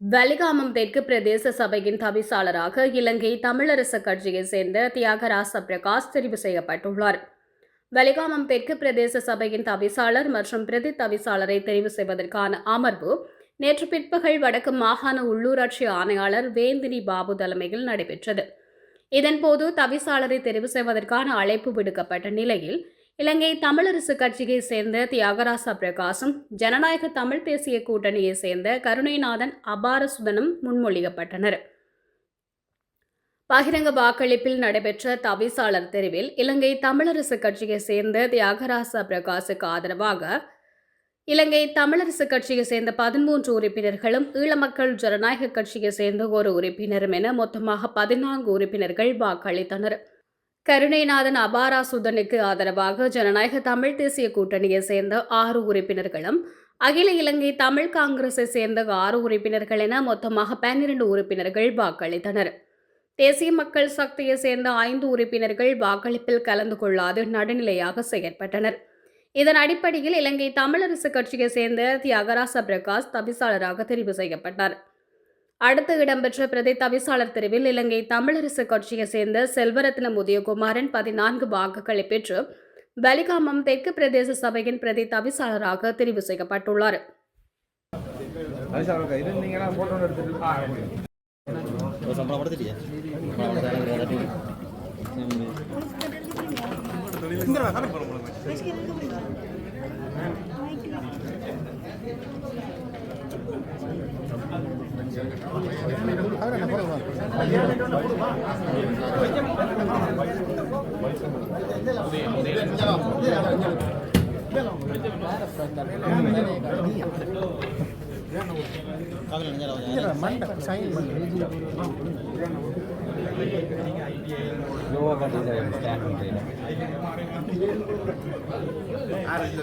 வலிகாமம் தெற்கு பிரதேச சபையின் தவிசாளராக இலங்கை தமிழரசு கட்சியைச் சேர்ந்த தியாகராச பிரகாஷ் தெரிவு செய்யப்பட்டுள்ளார். வலிகாமம் தெற்கு பிரதேச சபையின் தவிசாளர் மற்றும் பிரதி தவிசாளரை தெரிவு செய்வதற்கான அமர்வு நேற்று பிற்பகல் வடக்கு மாகாண உள்ளூராட்சி ஆணையாளர் வேந்தினி பாபு தலைமையில் நடைபெற்றது. இதன்போது தவிசாளரை தெரிவு செய்வதற்கான அழைப்பு விடுக்கப்பட்ட நிலையில் இலங்கை தமிழரசு கட்சியை சேர்ந்த தியாகராசா பிரகாசும் ஜனநாயக தமிழ் தேசிய கூட்டணியை சேர்ந்த கருணைநாதன் அபாரசுதனும் முன்மொழியப்பட்டனர். பகிரங்க வாக்களிப்பில் நடைபெற்ற தவிசாளர் தெரிவில் இலங்கை தமிழரசு கட்சியை சேர்ந்த தியாகராச பிரகாசுக்கு ஆதரவாக இலங்கை தமிழரசு கட்சியை சேர்ந்த பதிமூன்று உறுப்பினர்களும் ஈழமக்கள் ஜனநாயக கட்சியை சேர்ந்த ஒரு உறுப்பினரும் என மொத்தமாக பதினான்கு உறுப்பினர்கள் வாக்களித்தனர். கருணைநாதன் அபாராசுதனுக்கு ஆதரவாக ஜனநாயக தமிழ் தேசிய கூட்டணியை சேர்ந்த ஆறு உறுப்பினர்களும் அகில இலங்கை தமிழ் காங்கிரஸை சேர்ந்த ஆறு உறுப்பினர்கள் என மொத்தமாக பன்னிரண்டு உறுப்பினர்கள் வாக்களித்தனர். தேசிய மக்கள் சக்தியை சேர்ந்த ஐந்து உறுப்பினர்கள் வாக்களிப்பில் கலந்து கொள்ளாது நடுநிலையாக செயற்பட்டனர். இதன் அடிப்படையில் இலங்கை தமிழரசு கட்சியை சேர்ந்த தியாகராச பிரகாஷ் தவிசாளராக தெரிவு செய்யப்பட்டார். அடுத்து இடம்பெற்ற பிரதி தவிசாளர் தெரிவில் இலங்கை தமிழரசு கட்சியை சேர்ந்த செல்வரத்னம் உதயகுமாரன் பதினான்கு வாக்குகளை பெற்று பலிகாமம் தெற்கு பிரதேச சபையின் பிரதி தவிசாளராக தெரிவு செய்யப்பட்டுள்ளார். அது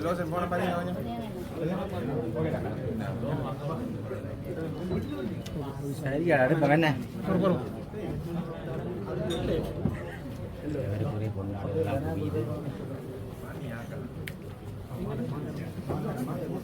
லோசன் போன பாத்தீங்க கொஞ்சம் சரியா அடுப்ப என்ன பொண்ணு